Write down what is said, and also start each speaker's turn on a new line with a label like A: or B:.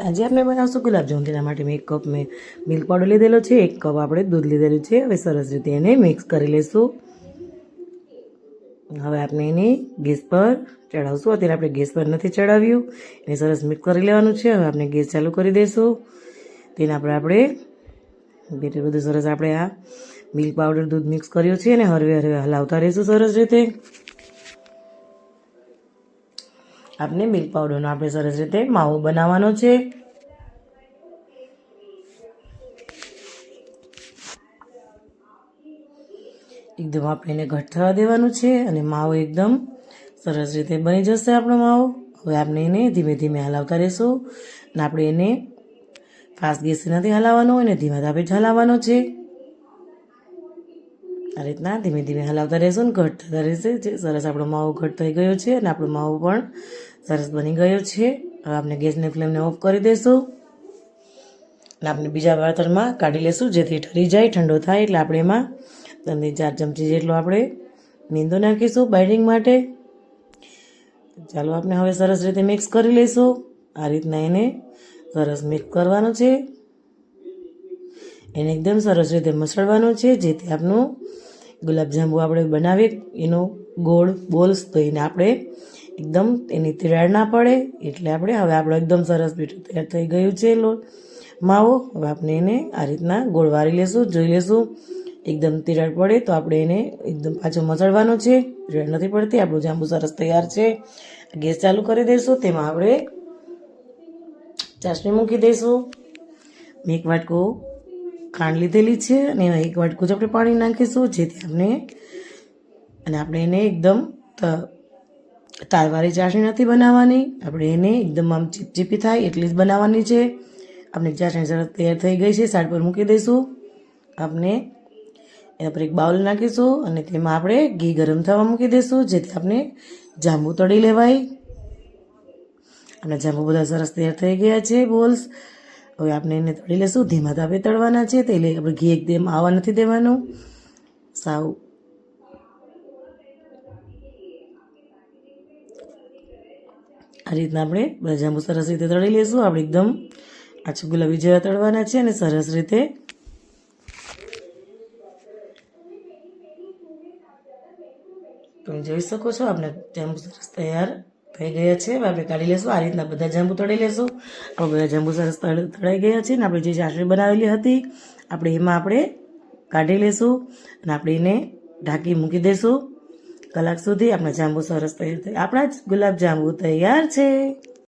A: આજે આપણે બનાવશું ગુલાબજામુન તેના માટે મેં એક કપ મેં મિલ્ક પાવડર લીધેલો છે, એક કપ આપણે દૂધ લીધેલું છે. હવે સરસ રીતે એને મિક્સ કરી લઈશું હવે આપણે એને ગેસ પર ચડાવશું અત્યારે આપણે ગેસ પર નથી ચડાવ્યું એને સરસ મિક્સ કરી લેવાનું છે. હવે આપણે ગેસ ચાલુ કરી દઈશું તેના પર આપણે બેટર બધું સરસ આપણે આ મિલ્ક પાવડર દૂધ મિક્સ કર્યું છે અને હરવે હરવે હલાવતા રહીશું સરસ રીતે. આપણે મિલ્ક પાવડરનો આપણે સરસ રીતે માવો બનાવવાનો છે. એકદમ આપણે એને ઘટ થવા દેવાનું છે અને માવો એકદમ સરસ રીતે બની જશે આપણો માવો. હવે આપણે એને ધીમે ધીમે હલાવતા રહેશું અને આપણે એને ફાસ્ટ ગેસ નથી હલાવવાનો, એને ધીમે ધાબે જ હલાવવાનો છે. આ રીતના ધીમે ધીમે હલાવતા રહેશું ને ઘટ થતા રહેશે જે સરસ આપણો માવો ઘટ થઈ ગયો છે અને આપણો માવો પણ સરસ બની ગયો છે. હવે આપણે ગેસની ફ્લેમને ઓફ કરી દઈશું અને આપણે બીજા વાસણમાં કાઢી લેશું, જેથી ઠરી જાય, ઠંડો થાય, એટલે આપણે એમાં ત્રણથી ચાર ચમચી જેટલો આપણે મીંદો નાખીશું બાઇન્ડિંગ માટે. ચાલો આપણે હવે સરસ રીતે મિક્સ કરી લઈશું. આ રીતના એને સરસ મિક્સ કરવાનું છે. એને એકદમ સરસ રીતે મસળવાનું છે, જેથી આપણું ગુલાબજાંબુ આપણે બનાવીએ, એનો ગોળ બોલ્સ એને આપણે એકદમ એની તિરાડ ના પડે, એટલે આપણે હવે આપણો એકદમ સરસ પીઠું તૈયાર થઈ ગયું છે લોટ. માવો, હવે આપણે એને આ રીતના ગોળ વારી લેશું, જોઈ લેશું. એકદમ તિરાડ પડે તો આપણે એને એકદમ પાછો મસળવાનો છે, તિરાડ નથી પડતી, આપણું જાંબુ સરસ તૈયાર છે. ગેસ ચાલુ કરી દઈશું, તેમાં આપણે ચાસણી મૂકી દઈશું. મેં એક વાટકો ખાંડ લીધેલી છે અને એમાં એક વાટકું જ આપણે પાણી નાખીશું, જેથી આપણે અને આપણે એને એકદમ તારવાળી ચાસણી નથી બનાવવાની. આપણે એને એકદમ આમ ચીપચીપી થાય એટલી જ બનાવવાની છે. આપણે ચાસણી સરસ તૈયાર થઈ ગઈ છે, સાઈડ પર મૂકી દઈશું. આપણે એના પર એક બાઉલ નાખીશું અને તેમાં આપણે ઘી ગરમ થવા મૂકી દઈશું, જેથી આપણે જાંબુ તળી લેવાય. આપણા જાંબુ બધા સરસ તૈયાર થઈ ગયા છે, બોલ્સ. હવે આપણે એને તળી લેશું. ધીમા તાપે તળવાના છે. તે એટલે આપણે ઘી એકદમ આવવા નથી દેવાનું. સાવ. આ રીતના આપણે બધા જાંબુ સરસ રીતે તળી લઈશું આપણે એકદમ આછું ગુલાબી જેવા તળવાના છે અને સરસ રીતે તમે જોઈ શકો છો આપણે જાંબુ સરસ તૈયાર થઈ ગયા છે. હવે આપણે કાઢી લેશું. આ રીતના બધા જાંબુ તળી લેશું. આપણે બધા જાંબુ સરસ તળ- તળાઈ ગયા છે ને આપણે જે ચાસણી બનાવેલી હતી, આપણે એમાં આપણે કાઢી લેશું અને આપણે એને ઢાંકી મૂકી દઈશું કલાક સુધી આપણા જાંબુ સરસ તૈયાર થાય. આપણા જ ગુલાબ જાંબુ તૈયાર છે.